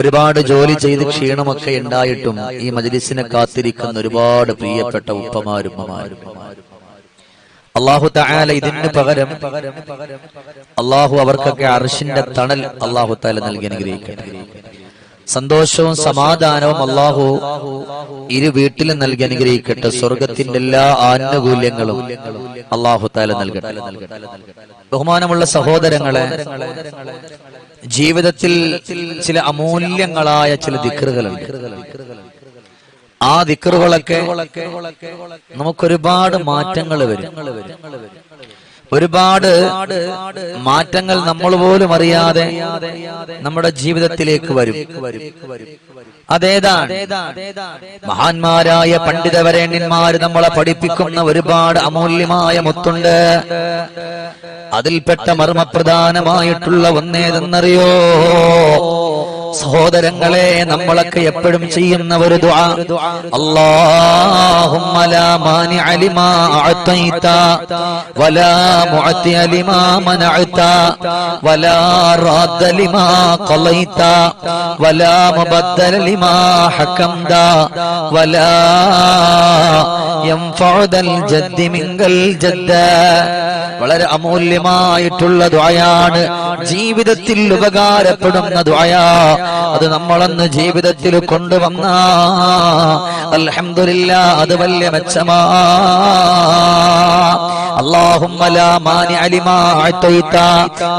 ഒരുപാട് ജോലി ചെയ്ത് ക്ഷീണമൊക്കെ ഉണ്ടായിട്ടും ഈ മജ്ലിസിനെ കാത്തിരിക്കുന്ന ഒരുപാട് പ്രിയപ്പെട്ട ഉപ്പമാരും അള്ളാഹു താല ഇതിന് പകരം അള്ളാഹു അവർക്കൊക്കെ അർഷിന്റെ തണൽ അള്ളാഹു താല നൽകി അനുഗ്രഹിക്കട്ടെ. സന്തോഷവും സമാധാനവും അള്ളാഹു ഇരു വീട്ടിലും നൽകി അനുഗ്രഹിക്കട്ടെ. സ്വർഗത്തിന്റെ എല്ലാ ആനുകൂല്യങ്ങളും അള്ളാഹു താല നൽകട്ടെ. ബഹുമാനമുള്ള സഹോദരങ്ങളെ ജീവിതത്തിൽ ചില അമൂല്യങ്ങളായ ചില ദിക്കറുകളുണ്ട് ആ ദിക്കറുകളൊക്കെ നമുക്കൊരുപാട് മാറ്റങ്ങൾ വരും. ഒരുപാട് മാറ്റങ്ങൾ നമ്മൾ പോലും അറിയാതെ നമ്മുടെ ജീവിതത്തിലേക്ക് വരും. അതേതാണ്? മഹാന്മാരായ പണ്ഡിതവരേണ്യന്മാർ നമ്മളെ പഠിപ്പിക്കുന്ന ഒരുപാട് അമൂല്യമായ മുത്തുണ്ട്. അതിൽപ്പെട്ട മർമ്മപ്രധാനമായിട്ടുള്ള ഒന്നേതെന്നറിയോ? സഹോദരങ്ങളെ നമ്മളൊക്കെ എപ്പോഴും ചെയ്യുന്ന ഒരു വളരെ അമൂല്യമായിട്ടുള്ള ദ്വായാണ് ജീവിതത്തിൽ ഉപകാരപ്പെടുന്ന ദ്വയാ അത് നമ്മളന്ന് ജീവിതത്തിൽ കൊണ്ടുവന്ന. അൽഹംദുലില്ല അത് വലിയ മെച്ചമാ.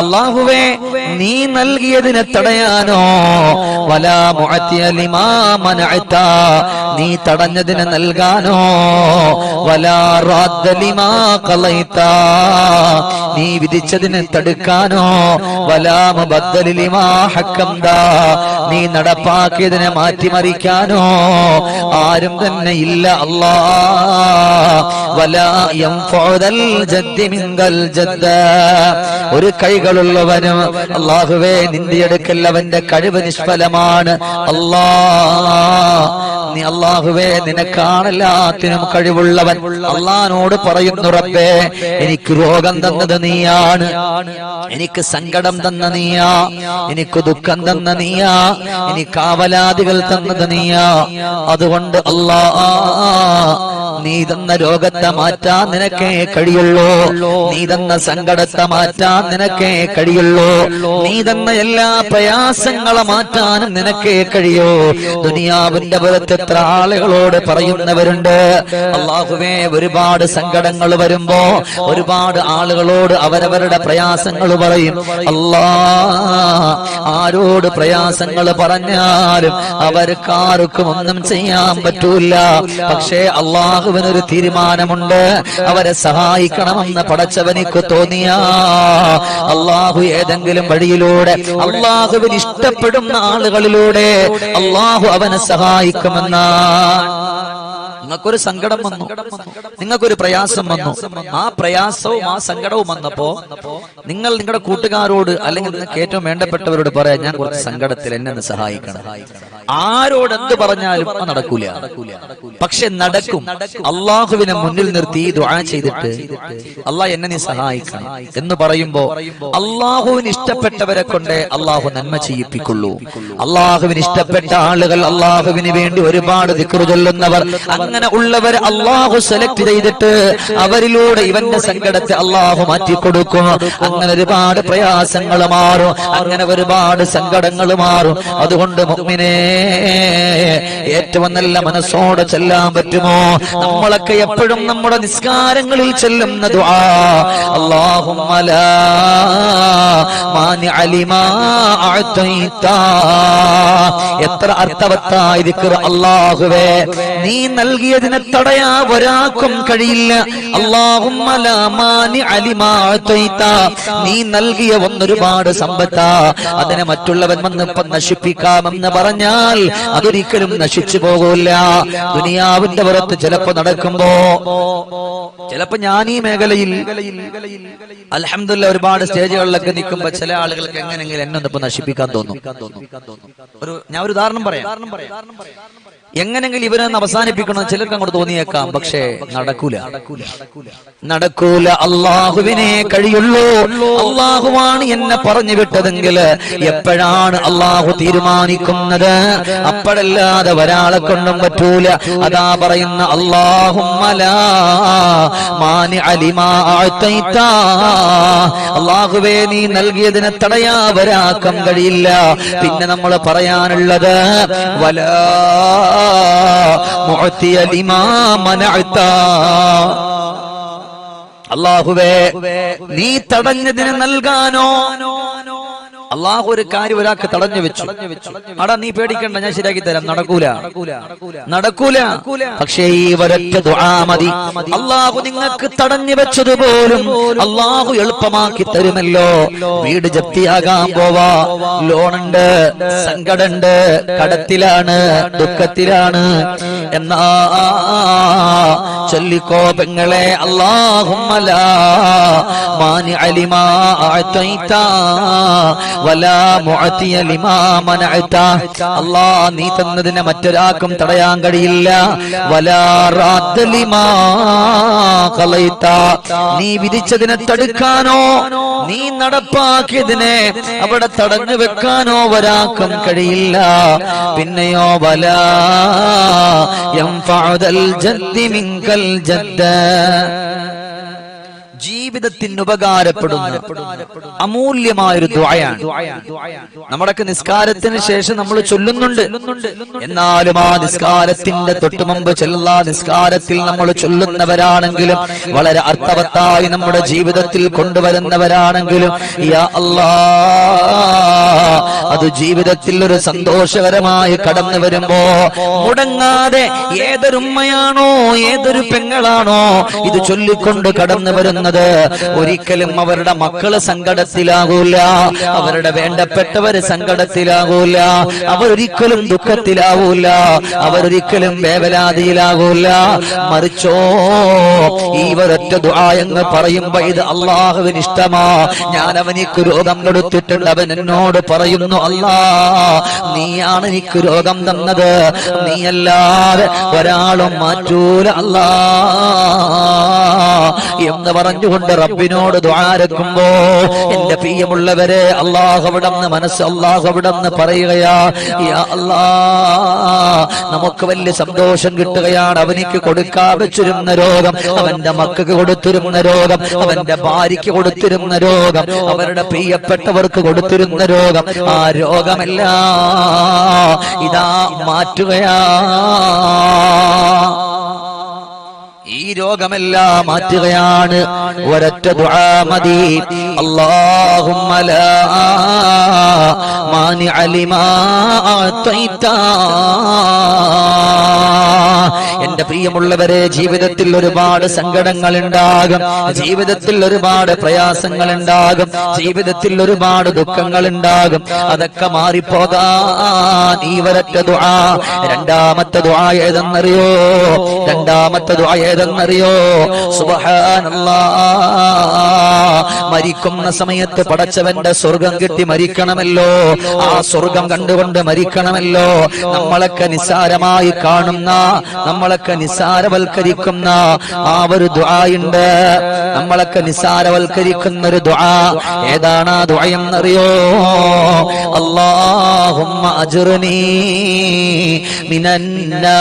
അള്ളാഹുവേ നീ നൽകിയതിനെ തടയാനോ? നീ തടഞ്ഞതിനെ നൽകാനോ? നീ വിധിച്ചതിനെ തടുക്കാനോ? നീ നടപ്പാക്കിയതിനെ മാറ്റിമറിക്കാനോ? ആരും തന്നെ ഇല്ല അല്ലാ വലാ ഒരു കൈകളുള്ളവനും അള്ളാഹുവേ നിന്റെ അടുക്കൽ അവന്റെ കഴിവ് നിഷ്ഫലമാണ്. അല്ലാ നീ അള്ളാഹുവേ നിനക്കാണെല്ലാത്തിനും കഴിവുള്ളവൻ. അള്ളഹാനോട് പറയുന്നു റബ്ബേ എനിക്ക് രോഗം തന്നത് നീയാണ്. എനിക്ക് സങ്കടം തന്ന നീയാ. എനിക്ക് ദുഃഖം തന്ന നീയാ. എനിക്ക് ആവലാദികൾ തന്നത് നീയാ. അതുകൊണ്ട് അല്ലാ നീ തന്ന രോഗത്തെ മാറ്റാൻ നിനക്കേ കഴിയുള്ളൂ. നീ തന്ന സങ്കടത്തെ മാറ്റാൻ നിനക്കേ കഴിയുള്ളൂ. നീ തന്ന എല്ലാ പ്രയാസങ്ങളെ മാറ്റാനും നിനക്കേ കഴിയൂ. ദുനിയാവിന്റെ പുറത്ത് എത്ര ആളുകളോട് പറയുന്നവരുണ്ട്. അള്ളാഹുവേ ഒരുപാട് സങ്കടങ്ങൾ വരുമ്പോ ഒരുപാട് ആളുകളോട് അവരവരുടെ പ്രയാസങ്ങൾ പറയും. അല്ലാ ആരോട് പ്രയാസങ്ങൾ പറഞ്ഞാലും അവർക്കാർക്കും ഒന്നും ചെയ്യാൻ പറ്റൂല. പക്ഷേ അള്ളാഹുവിനൊരു തീരുമാനമുണ്ട്. അവരെ സഹായിക്കണമെന്ന് പടച്ചവനിക്ക് തോന്നിയ. അള്ളാഹു ഏതെങ്കിലും വഴിയിലൂടെ അള്ളാഹുവിന് ഇഷ്ടപ്പെടുന്ന ആളുകളിലൂടെ അള്ളാഹു അവനെ സഹായിക്കുമെന്നാണ് നിങ്ങൾക്കൊരു സങ്കടം വന്നു. നിങ്ങൾക്കൊരു പ്രയാസം വന്നു. ആ പ്രയാസവും ആ സങ്കടവും വന്നപ്പോ നിങ്ങൾ നിങ്ങളുടെ കൂട്ടുകാരോട് അല്ലെങ്കിൽ നിങ്ങൾക്ക് ഏറ്റവും വേണ്ടപ്പെട്ടവരോട് പറയാം ഞാൻ കുറച്ച് സങ്കടത്തിൽ എന്നെ സഹായിക്കണം. ആരോട് എന്ത് പറഞ്ഞാലും അത് നടക്കൂല. പക്ഷെ നടക്കും. അള്ളാഹുവിനെ മുന്നിൽ നിർത്തി ദുആ ചെയ്തിട്ട് അള്ളാഹ് എന്നെ നീ സഹായിക്കണം എന്ന് പറയുമ്പോ അള്ളാഹുവിന് ഇഷ്ടപ്പെട്ടവരെ കൊണ്ട് അള്ളാഹു നന്മ ചെയ്യിപ്പിക്കുള്ളൂ. അള്ളാഹുവിന് ഇഷ്ടപ്പെട്ട ആളുകൾ അള്ളാഹുവിന് വേണ്ടി ഒരുപാട് ചൊല്ലുന്നവർ അങ്ങനെ ഉള്ളവർ അള്ളാഹു സെലക്ട് ചെയ്തിട്ട് അവരിലൂടെ ഇവന്റെ സങ്കടത്തെ അള്ളാഹു മാറ്റിക്കൊടുക്കും. അങ്ങനെ ഒരുപാട് പ്രയാസങ്ങൾ മാറും. അങ്ങനെ ഒരുപാട് സങ്കടങ്ങൾ മാറും. അതുകൊണ്ട് മുഅ്മിനേ ഏറ്റവും നല്ല മനസ്സോടെ ചെല്ലാൻ പറ്റുമോ? നമ്മളൊക്കെ എപ്പോഴും നമ്മുടെ നിസ്കാരങ്ങളിൽ ചെല്ലുന്ന ദുആ. അല്ലാഹുമ്മ ലാ മാനിഅ ലിമാ എത്ര അർത്ഥവത്തായിരിക്കും അള്ളാഹുവേ നീ നൽകിയതിനെ തടയാ ഒരാൾക്കും കഴിയില്ല. നീ നൽകിയ ഒന്നൊരുപാട് സമ്പത്താ. അതിനെ മറ്റുള്ളവൻ വന്ന് ഇപ്പം നശിപ്പിക്കാമെന്ന് പറഞ്ഞാൽ അതൊരിക്കലും നശിച്ചു പോകൂല. ദുനിയാവിന്റെ പുറത്ത് ചിലപ്പോ നടക്കുമ്പോ ചിലപ്പോ ഞാൻ ഈ മേഖലയിൽ അലഹമില്ല ഒരുപാട് സ്റ്റേജുകളിലൊക്കെ നിൽക്കുമ്പോ ചില ആളുകൾക്ക് എങ്ങനെങ്കിലും എന്നെ ഒന്നിപ്പോ നശിപ്പിക്കാൻ തോന്നും. ഒരു ഞാൻ ഒരു ഉദാഹരണം പറയാം. എങ്ങനെങ്കിലും ഇവരെ അവസാനിപ്പിക്കണം ചില ചിലർക്ക് അങ്ങോട്ട് തോന്നിയേക്കാം പക്ഷേ നടക്കൂല. നടക്കൂല. അള്ളാഹുവിനെ കഴിയുള്ളൂ. അള്ളാഹുവാണ് എന്നെ പറഞ്ഞു വിട്ടതെങ്കിൽ എപ്പോഴാണ് അള്ളാഹു തീരുമാനിക്കുന്നത്? അപ്പോഴല്ലാതെ ഒരാളെ കൊണ്ടും പറ്റൂല. അതാ പറയുന്ന അള്ളാഹുവേ നീ നൽകിയതിനെ തടയാ വരാക്കം കഴിയില്ല. പിന്നെ നമ്മൾ പറയാനുള്ളത് വല മുഅത്തിയ ലിമാ മനഅത അള്ളാഹുവേ നീ തടഞ്ഞതിന് നൽകാനോ? അള്ളാഹു ഒരു കാര്യം ഒരാൾക്ക് തടഞ്ഞു വെച്ചു. അടാ നീ പേടിക്കണ്ട ഞാൻ ശരിയാക്കി തരാം. നടക്കൂല. നടക്കൂല. പക്ഷേ ഈ ഒരൊറ്റ മതി. അള്ളാഹു നിങ്ങൾക്ക് തടഞ്ഞു വെച്ചതുപോലും അള്ളാഹു എളുപ്പമാക്കി തരുമല്ലോ. വീട് ജപ്തിയാകാൻ പോവാ. ലോണുണ്ട്. സങ്കടുണ്ട്. കടത്തിലാണ്. ദുഃഖത്തിലാണ്. എന്നാ ചൊല്ലിക്കോ പെങ്ങളെ അള്ളാഹുമ്മല മാനി അലിമാ വലാ മുഅത്തിയ ലിമാ മനഅത. അല്ലാ നീ തന്നതിനെ മറ്റൊരാൾക്കും തടയാൻ കഴിയില്ല. വലാ റാദ്ദ ലിമാ ഖലൈത. നീ വിധിച്ചതിനെ തടുക്കാനോ നീ നടപ്പാക്കിയതിനെ അവിടെ തടഞ്ഞു വെക്കാനോ ഒരാൾക്കും കഴിയില്ല. പിന്നെയോ വലാ യംഫഉദൽ ജദ്ദി മിൻകൽ ജദ്ദ ജീവിതത്തിന് ഉപകാരപ്പെടുന്ന അമൂല്യമായൊരു ദ്വായാണ് നമ്മുടെയൊക്കെ നിസ്കാരത്തിന് ശേഷം നമ്മൾ ചൊല്ലുന്നുണ്ട്. എന്നാലും ആ നിസ്കാരത്തിന്റെ തൊട്ടു മുമ്പ് ചെല്ലാ നിസ്കാരത്തിൽ നമ്മൾ ചൊല്ലുന്നവരാണെങ്കിലും വളരെ അർത്ഥവത്തായി നമ്മുടെ ജീവിതത്തിൽ കൊണ്ടുവരുന്നവരാണെങ്കിലും അത് ജീവിതത്തിൽ ഒരു സന്തോഷകരമായി കടന്നു വരുമ്പോ മുടങ്ങാതെ ഏതൊരു ഉമ്മയാണോ ഏതൊരു പെങ്ങളാണോ ഇത് ചൊല്ലിക്കൊണ്ട് കടന്നു വരുന്നത് ഒരിക്കലും അവരുടെ മക്കൾ സങ്കടത്തിലാകൂല അവരുടെ വേണ്ടപ്പെട്ടവര് സങ്കടത്തിലാകൂല അവരൊരിക്കലും ദുഃഖത്തിലാവൂല അവരൊരിക്കലും വേവലാതിയിലാകൂല. മറിച്ചോ ഈ ഒരൊറ്റ ദുആയെന്ന് പറയുമ്പോ ഇത് അള്ളാഹുവിന് ഇഷ്ടമാ. ഞാൻ അവനിക്ക് രോഗം കൊടുത്തിട്ടുണ്ട് അവൻ എന്നോട് പറയുന്നു അല്ലാ നീയാണ് എനിക്ക് രോഗം തന്നത്. നീയല്ലാതെ ഒരാളും മാറ്റൂല അല്ലാ. എന്ന് പറഞ്ഞുകൊണ്ട് റബ്ബിനോട് ദ്വാരക്കുമ്പോ എന്റെ പ്രിയമുള്ളവരെ അള്ളാഹു അവിടന്ന് മനസ്സ് അള്ളാഹു അവിടന്ന് പറയുകയാ നമുക്ക് വലിയ സന്തോഷം കിട്ടുകയാണ് അവനിക്ക് കൊടുക്കാൻ വെച്ചിരുന്ന രോഗം അവന്റെ മക്കൾക്ക് കൊടുത്തിരുന്ന രോഗം അവന്റെ ഭാര്യയ്ക്ക് കൊടുത്തിരുന്ന രോഗം അവരുടെ പ്രിയപ്പെട്ടവർക്ക് കൊടുത്തിരുന്ന രോഗം ആ രോഗമല്ല ഇതാ മാറ്റുകയാ. ഈ രോഗമെല്ലാം മാറ്റുകയാണ്. ഒരൊറ്റ ദുആ മതി. അല്ലാഹുമ്മ ലാ മാനി അലിമാ എന്റെ പ്രിയമുള്ളവരെ ജീവിതത്തിൽ ഒരുപാട് സങ്കടങ്ങൾ ഉണ്ടാകും ജീവിതത്തിൽ ഒരുപാട് പ്രയാസങ്ങൾ ഉണ്ടാകും ജീവിതത്തിൽ ഒരുപാട് ദുഃഖങ്ങൾ ഉണ്ടാകും അതൊക്കെ മാറിപ്പോകാൻ ഈ ദുആ. രണ്ടാമത്തെ ദുആ ഏതെന്നറിയോ? രണ്ടാമത്തെ ദുആ ഏതെന്നറിയോ സുബ്ഹാനല്ലാ. മരിക്കുന്ന സമയത്ത് പടച്ചവന്റെ സ്വർഗം കിട്ടി മരിക്കണമല്ലോ. ആ സ്വർഗം കണ്ടുകൊണ്ട് മരിക്കണമല്ലോ. നമ്മളൊക്കെ നിസ്സാരമായി കാണുന്ന നമ്മളൊക്കെ നിസ്സാരവൽക്കരിക്കുന്ന ആ ഒരു ദുആയുണ്ട് നമ്മളൊക്കെ നിസ്സാരവൽക്കരിക്കുന്ന ഒരു ദുആ. ഏതാണ് ആ ദുആ എന്നറിയോ? അല്ലാഹുമ്മ അജ്റുനി മിനന്നാർ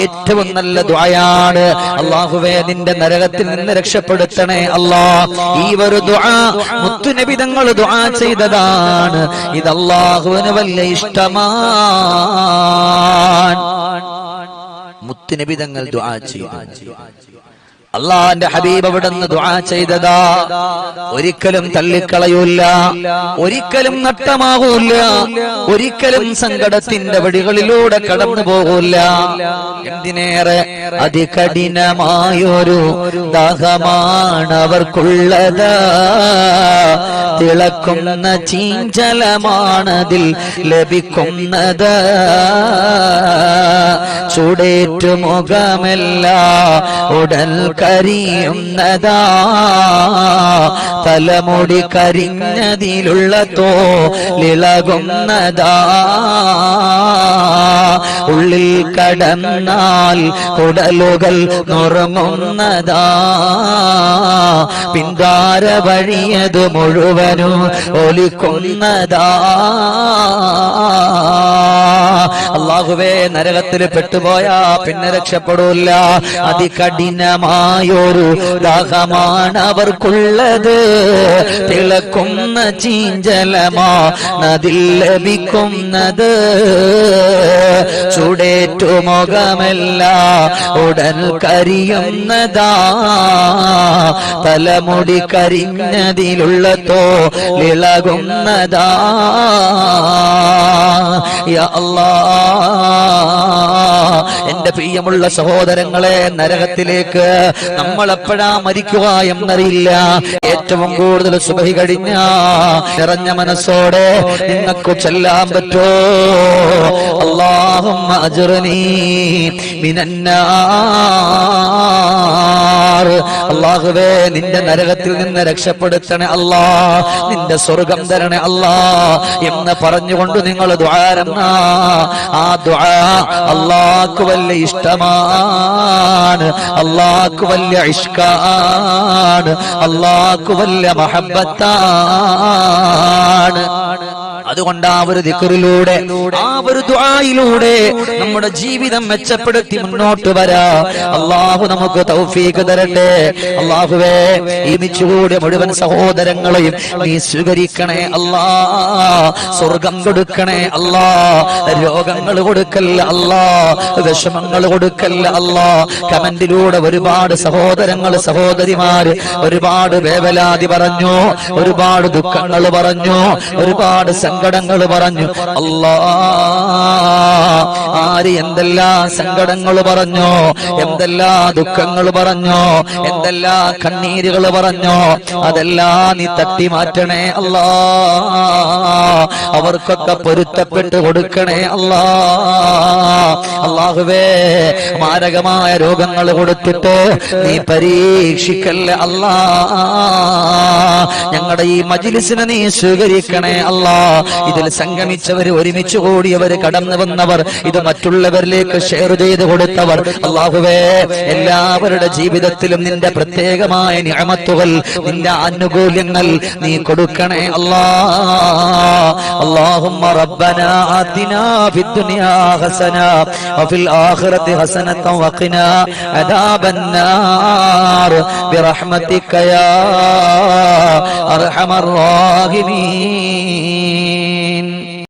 ഏറ്റവും നല്ല ദുആയാണ്. അല്ലാഹുവേ നിന്റെ നരകത്തിൽ നിന്ന് രക്ഷപ്പെടുത്തണേ അല്ലാ. ഈ ഒരു മുത്തുനബി തങ്ങൾ ദുആ ചെയ്തതാണ്. ഇത് അല്ലാഹുവിന് വല്ല ഇഷ്ടമാണ്. മുത്തുനബി തങ്ങൾ ദുആ ചെയ്തു. അള്ളാന്റെ ഹബീബ് അവിടുന്ന് ദുആ ചെയ്തതാ. ഒരിക്കലും തള്ളിക്കളയൂല. ഒരിക്കലും നട്ടമാകൂല ഒരിക്കലും സങ്കടത്തിന്റെ വഴികളിലൂടെ കടന്നു പോകൂല. എന്തിനേറെ അതികഠിനമായൊരു ദാഹമാണ് അവർക്കുള്ളത്. തിളക്കുന്ന ചീഞ്ചലമാണതിൽ ലഭിക്കുന്നത്. ചൂടേറ്റു മുഖമല്ല ഉടൽ കരിയുന്നതാ. തലമുടി കരിഞ്ഞതിലുള്ള തോലിളകുന്നതാ. ഉള്ളിൽ കടന്നാൽ ഉടലുകൾ നുറങ്ങുന്നതാ. പിന്താര വഴിയത് മുഴുവനും ഒലിക്കുന്നതാ. അള്ളാഹുവേ നരകത്തിൽ പെട്ടുപോയാ പിന്നെ രക്ഷപ്പെടൂല. അതികഠിനമായൊരു ദാഹമാണ് അവർക്കുള്ളത്. തിളക്കുന്ന ചീഞ്ചലമാ നദിൽ ലഭിക്കുന്നത്. ചുടേറ്റു മുഖമല്ല ഉടൻ കരിയുന്നതാ. തലമുടി കരിഞ്ഞതിലുള്ളതോ ഇളകുന്നതാ യാ അല്ലാ. എന്റെ പ്രിയമുള്ള സഹോദരങ്ങളെ നരകത്തിലേക്ക് നമ്മൾ എപ്പോഴാ മരിക്കുക എന്നറിയില്ല. ഏറ്റവും കൂടുതൽ സുഖി കഴിഞ്ഞ നിറഞ്ഞ മനസ്സോടെ നിങ്ങൾക്ക് ചെല്ലാൻ പറ്റോ? അള്ളാഹും അജുറനീ മിനന്നാർ അള്ളാഹുവേ നിന്റെ നരകത്തിൽ നിന്ന് രക്ഷപ്പെടുത്തണേ അല്ലാ. നിന്റെ സ്വർഗം തരണേ അല്ലാ. എന്ന് പറഞ്ഞുകൊണ്ട് നിങ്ങൾ ദ്വാരന്ന ആ ദ്വാ അള്ളാഹ്ക്ക് ഇഷ്ടമാണ്. അള്ളാഹ്ക്ക് വലിയ ഇഷ്കാണ്. അള്ളാഹ്ക്ക് വലിയ മഹബത്താണ് അതുകൊണ്ട് ആ ഒരു ദിക്കറിലൂടെ ആ ഒരു ദ്വായിലൂടെ നമ്മുടെ ജീവിതം മെച്ചപ്പെടുത്തി മുന്നോട്ട് വരാ. അള്ളാഹു നമുക്ക് തൗഫീഖ് തരട്ടെ. അള്ളാഹുവേ ഈമിച്ചുകൂടിയ മുഴുവൻ സഹോദരങ്ങളെയും നീ സ്വീകരിക്കണേ അല്ലാ. സ്വർഗം കൊടുക്കണേ അല്ലാ. രോഗങ്ങൾ കൊടുക്കല്ല അല്ലാ. വിഷമങ്ങൾ കൊടുക്കല്ല അല്ലാ. കമന്റിലൂടെ ഒരുപാട് സഹോദരങ്ങൾ സഹോദരിമാര് ഒരുപാട് വേവലാതി പറഞ്ഞു ഒരുപാട് ദുഃഖങ്ങൾ പറഞ്ഞു ഒരുപാട് സങ്കടങ്ങൾ പറഞ്ഞു. അല്ലാ ആര് എന്തെല്ലാ സങ്കടങ്ങൾ പറഞ്ഞോ? എന്തെല്ലാ ദുഃഖങ്ങൾ പറഞ്ഞോ? എന്തെല്ലാ കണ്ണീരുകൾ പറഞ്ഞോ? അതെല്ലാം നീ തട്ടി മാറ്റണേ അല്ലാ. അവർക്കൊക്കെ പൊരുത്തപ്പെട്ട് കൊടുക്കണേ അല്ലാ. അള്ളാഹുവേ മാരകമായ രോഗങ്ങൾ കൊടുത്തിട്ട് നീ പരീക്ഷിക്കല്ല അല്ലാ. ഞങ്ങളുടെ ഈ മജിലിസിനെ നീ സ്വീകരിക്കണേ അല്ലാ. ഇതിൽ സംഗമിച്ചവർ ഒരുമിച്ച് കൂടിയവർ കടന്നു വന്നവർ ഇത് മറ്റുള്ളവരിലേക്ക് ഷെയർ ചെയ്ത് കൊടുത്തവർ അള്ളാഹുവേ എല്ലാവരുടെ ജീവിതത്തിലും നിന്റെ പ്രത്യേകമായ നിയമത്തുകൾ നിന്റെ ആനുകൂല്യങ്ങൾ നീ കൊടുക്കണേ അല്ലാ اللهم ربنا آتنا في الدنيا حسنة وفي الآخرة حسنة وقنا عذاب النار برحمتك يا أرحم الراحمين